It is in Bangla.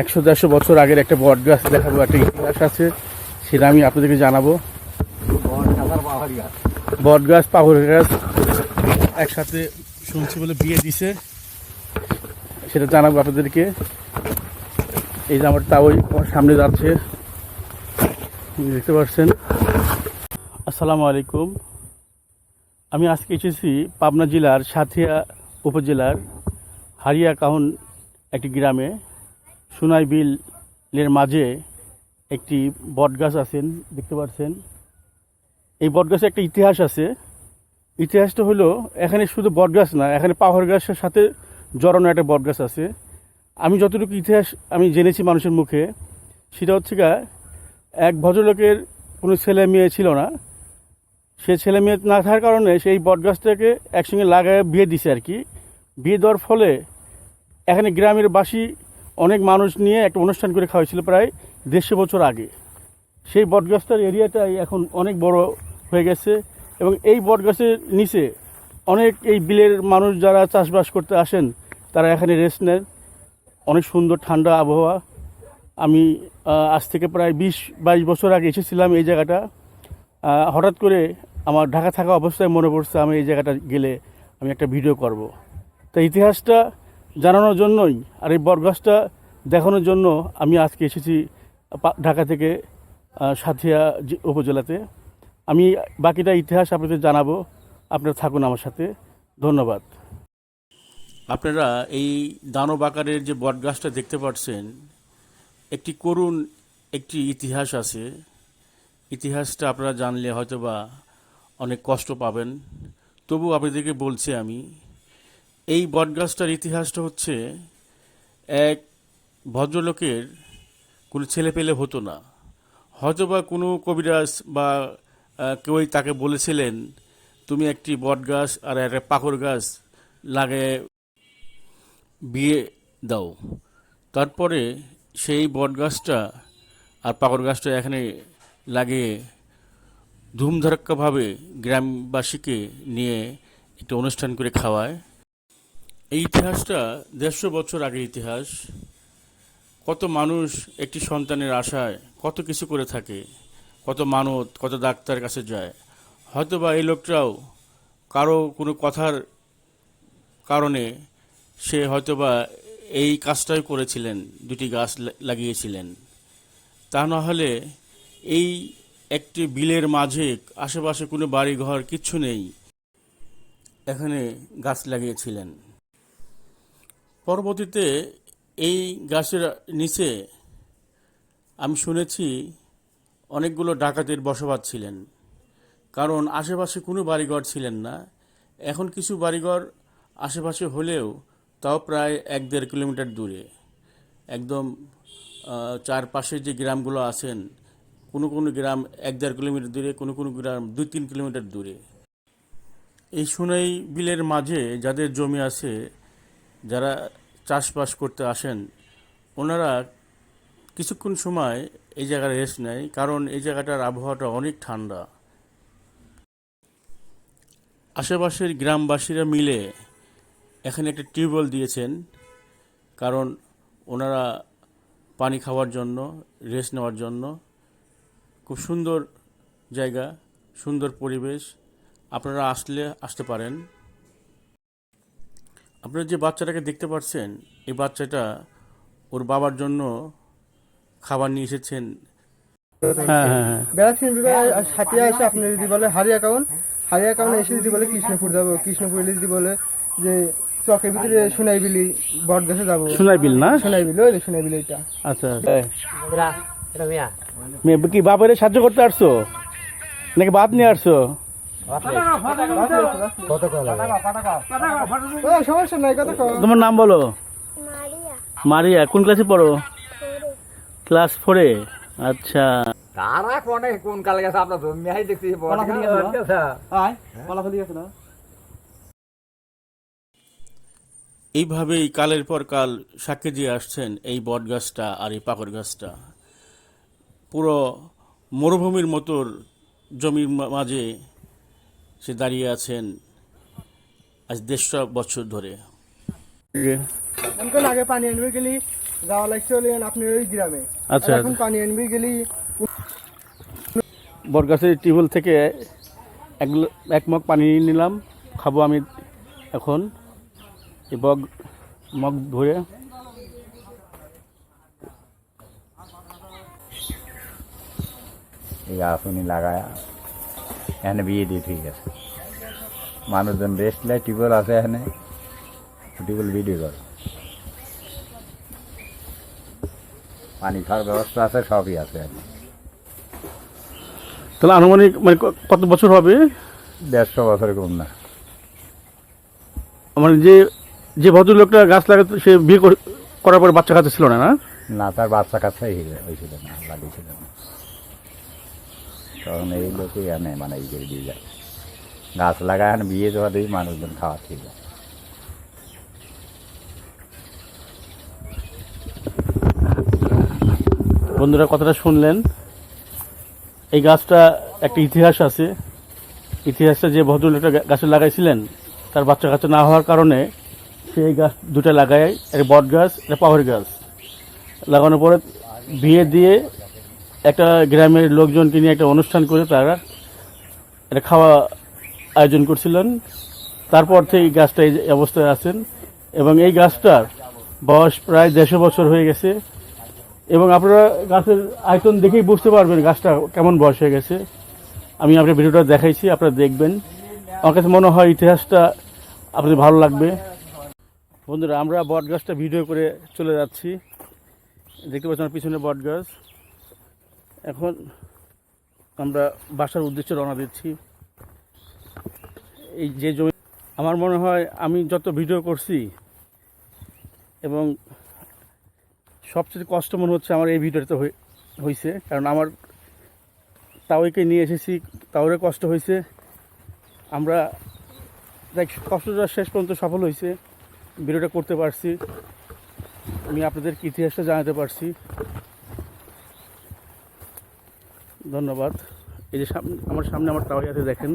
একশো দেড়শো বছর আগের একটা বট গাছ দেখাবো, একটা ইতিহাস আছে, সেটা আমি আপনাদেরকে জানাব। বট গাছ পাগর গাছ একসাথে শুনছি বলে বিয়ে দিছে, সেটা জানাব আপনাদেরকে। এই যে আমার তাও সামনে যাচ্ছে দেখতে পাচ্ছেন। আসসালামু আলাইকুম। আমি আজকে এসেছি পাবনা জেলার সাথিয়া উপজেলার হারিয়া কাহন একটি গ্রামে। সোনাই বিলের মাঝে একটি বটগাছ আছেন, দেখতে পাচ্ছেন। এই বটগাছে একটা ইতিহাস আছে। ইতিহাসটা হলো, এখানে শুধু বটগাছ না, এখানে পাহাড় গাছের সাথে জড়ানো একটা বটগাছ আছে। আমি যতটুকু ইতিহাস আমি জেনেছি মানুষের মুখে, সেটা হচ্ছে গা এক ভদ্রলোকের কোনো ছেলে মেয়ে ছিল না। সে ছেলে মেয়ে না থাকার কারণে সেই বটগাছটাকে একসঙ্গে লাগায় বিয়ে দিছে আর কি। বিয়ে দেওয়ার ফলে এখানে গ্রামের বাসী অনেক মানুষ নিয়ে একটা অনুষ্ঠান করে খাওয়া হয়েছিল প্রায় দেড়শো বছর আগে। সেই বটগাছটার এরিয়াটাই এখন অনেক বড় হয়ে গেছে এবং এই বটগাছের নিচে অনেক এই বিলের মানুষ যারা চাষবাস করতে আসেন, তারা এখানে রেস্ট নেন। অনেক সুন্দর ঠান্ডা আবহাওয়া। আমি আজ থেকে প্রায় বিশ, বাইশ বছর আগে এসেছিলাম এই জায়গাটা। হঠাৎ করে আমার ঢাকা থাকা অবস্থায় মনে পড়ছে আমি এই জায়গাটা গেলে আমি একটা ভিডিও করব। তো ইতিহাসটা জানানোর জন্যই আর এই বরগাছটা দেখানোর জন্য আমি আজকে এসেছি ঢাকা থেকে সাথিয়া উপজেলাতে। আমি বাকিটা ইতিহাস আপনাদের জানাব। আপনারা থাকুন আমার সাথে। ধন্যবাদ। আপনারা এই দানব আকারের যে বটগাছটা দেখতে পাচ্ছেন, একটি করুণ একটি ইতিহাস আছে। ইতিহাসটা আপনারা জানলে হয়তোবা অনেক কষ্ট পাবেন। তবু আপনাদেরকে বলছি আমি, এই বটগাছটার ইতিহাসটা হচ্ছে এক ভদ্রলোকের কোনো ছেলে পেলে হতো না। হয়তো বা কোনো কবিরাজ বা কেউই তাকে বলেছিলেন, তুমি একটি বট গাছ আর একটা পাকর গাছ লাগে, বিয়ে দাও। তারপরে সেই বট গাছটা আর পাকর গাছটা এখানে লাগিয়ে ধুমধারাক্কাভাবে গ্রামবাসীকে নিয়ে একটা অনুষ্ঠান করে খাওয়ায়। এই ইতিহাসটা দেড়শো বছর আগের ইতিহাস। কত মানুষ একটি সন্তানের আশায় কত কিছু করে থাকে, কত মানত, কত ডাক্তার কাছে যায়। হয়তোবা এই লোকটাও কারও কোনো কথার কারণে সে হয়তোবা এই কাজটাই করেছিলেন, দুটি গাছ লাগিয়েছিলেন। তা না হলে এই একটি বিলের মাঝে আশেপাশে কোনো বাড়ি ঘর কিচ্ছু নেই, এখানে গাছ লাগিয়েছিলেন। পরবর্তীতে এই গাছের নিচে আমি শুনেছি অনেকগুলো ডাকাতের বসবাস ছিলেন। কারণ আশেপাশে কোনো বাড়িঘর ছিলেন না। এখন কিছু বাড়িঘর আশেপাশে হলেও তাও প্রায় এক দেড় কিলোমিটার দূরে। একদম চারপাশে যে গ্রামগুলো আছেন, কোনো কোনো গ্রাম এক দেড় কিলোমিটার দূরে, কোনো কোনো গ্রাম দুই তিন কিলোমিটার দূরে। এই সোনাই বিলের মাঝে যাদের জমি আছে, যারা চাষবাস করতে আসেন, ওনারা কিছুক্ষণ সময় এই জায়গায় রেস্ট নেয়, কারণ এই জায়গাটার আবহাওয়াটা অনেক ঠান্ডা। আশেপাশের গ্রামবাসীরা মিলে এখানে একটা টিউবওয়েল দিয়েছেন, কারণ ওনারা পানি খাওয়ার জন্য রেস্ট নেওয়ার জন্য। খুব সুন্দর জায়গা, সুন্দর পরিবেশ, আপনারা আসলে, আসতে পারেন। আপনারা যে বাচ্চাটাকে দেখতে পাচ্ছেন এই বাচ্চাটা ওর বাবার জন্য খাবার নিয়ে এসেছেন। হ্যাঁ হ্যাঁ হ্যাঁ। বেড়াচ্ছেন সাথে এসে আপনি যদি বলে হারি অ্যাকাউন্ট হারি অ্যাকাউন্ট এসে যদি বলে কৃষ্ণপুর যাব কৃষ্ণপুর এলে যদি বলে যে চকের ভিতরে সোনাই বিলি বট দেশে যাব। সোনাই বিল না? সোনাই বিলি ওই যে সোনাই বিলি এটা আচ্ছা। মেয়ে। কি বাবারে সাহায্য করতে আসছো? নাকি বাদ নিয়ে আসছো? ও, সমস্যা নাই কথা কও। তোমার নাম বলো মারিয়া মারিয়া কোন ক্লাসে পড়ো ক্লাস ফোরে আচ্ছা তারা কোনে কোন কালে গেছে। আপনার জমি আই দেখছি এইভাবেই কালের পর কাল সাক্ষী দিয়ে আসছেন এই বট গাছটা আর এই পাকড় গাছটা। পুরো মরুভূমির মতোর জমির মাঝে সে দাঁড়িয়ে আছেন আজ দেড়শো বছর ধরে। আগে পানি আনবে গেলি যাওয়া লাগছে হলে আপনার ওই গ্রামে। আচ্ছা। এখন পানি আনবি গেলি বটগাছের টিউবওয়েল থেকে এক এক মগ পানি নিলাম খাব আমি এখন। এই বগ মগ ধরে। এই আসনি লাগায় এখানে বিয়ে দিয়ে ঠিক আছে। মানুষজন রেস্ট লাই টিউবওয়েল আছে এখানে টিউবওয়েল ভিডিও কর। পানি খাওয়ার ব্যবস্থা আছে সবই আছে এখানে। তাহলে আনুমানিক মানে কত বছর হবে? দেড়শো বছর কম না। মানে যে যে ভদ্রলোকটা গাছ লাগাতো সে বিয়ে করে- করার পরে বাচ্চা কাচ্চা ছিল না না? না তার বাচ্চা কাচ্চাই হয়েছিল না লাগিয়েছিল না। তখন এই লোকই এনে মানে এই দিয়ে যায়। গাছ লাগায় এখানে বিয়ে দেওয়া দিয়ে মানুষজন খাওয়া ঠিক আছে বন্ধুরা, কথাটা শুনলেন। এই গাছটা একটা ইতিহাস আছে। ইতিহাসটা যে ভদ্রলোকটা গাছে লাগাইছিলেন, তার বাচ্চা কাচ্চা না হওয়ার কারণে সে এই গাছ দুটো লাগায়। একটা বট গাছ একটা পাওয়ার গাছ। লাগানোর পরে বিয়ে দিয়ে একটা গ্রামের লোকজনকে নিয়ে একটা অনুষ্ঠান করে তারা একটা খাওয়া আয়োজন করছিলেন। তারপর থেকে গাছটা এই অবস্থায় আছেন এবং এই গাছটার বয়স প্রায় দেড়শো বছর হয়ে গেছে এবং আপনারা গাছের আয়তন দেখেই বুঝতে পারবেন গাছটা কেমন বয়স হয়ে গেছে। আমি আপনার ভিডিওটা দেখাইছি, আপনারা দেখবেন। আমার কাছে মনে হয় ইতিহাসটা আপনাদের ভালো লাগবে। বন্ধুরা, আমরা বট গাছটা ভিডিও করে চলে যাচ্ছি। দেখতে পাচ্ছি আমার পিছনে বট গাছ এখন আমরা বাসার উদ্দেশ্যে রওনা দিচ্ছি। এই যে জমি, আমার মনে হয় আমি যত ভিডিও করছি এবং সবচেয়ে কষ্ট মনে হচ্ছে আমার এই ভিডিওটা হয়ে- হয়েছে কারণ আমার তাওইকে নিয়ে এসেছি তাওরে কষ্ট হয়েছে আমরা দেখ কষ্টটা শেষ পর্যন্ত সফল হয়েছে ভিডিওটা করতে পারছি। আমি আপনাদেরকে ইতিহাসটা জানাতে পারছি। ধন্যবাদ। এই যে সামনে আমার সামনে আমার তাওয়াই আছে দেখেন।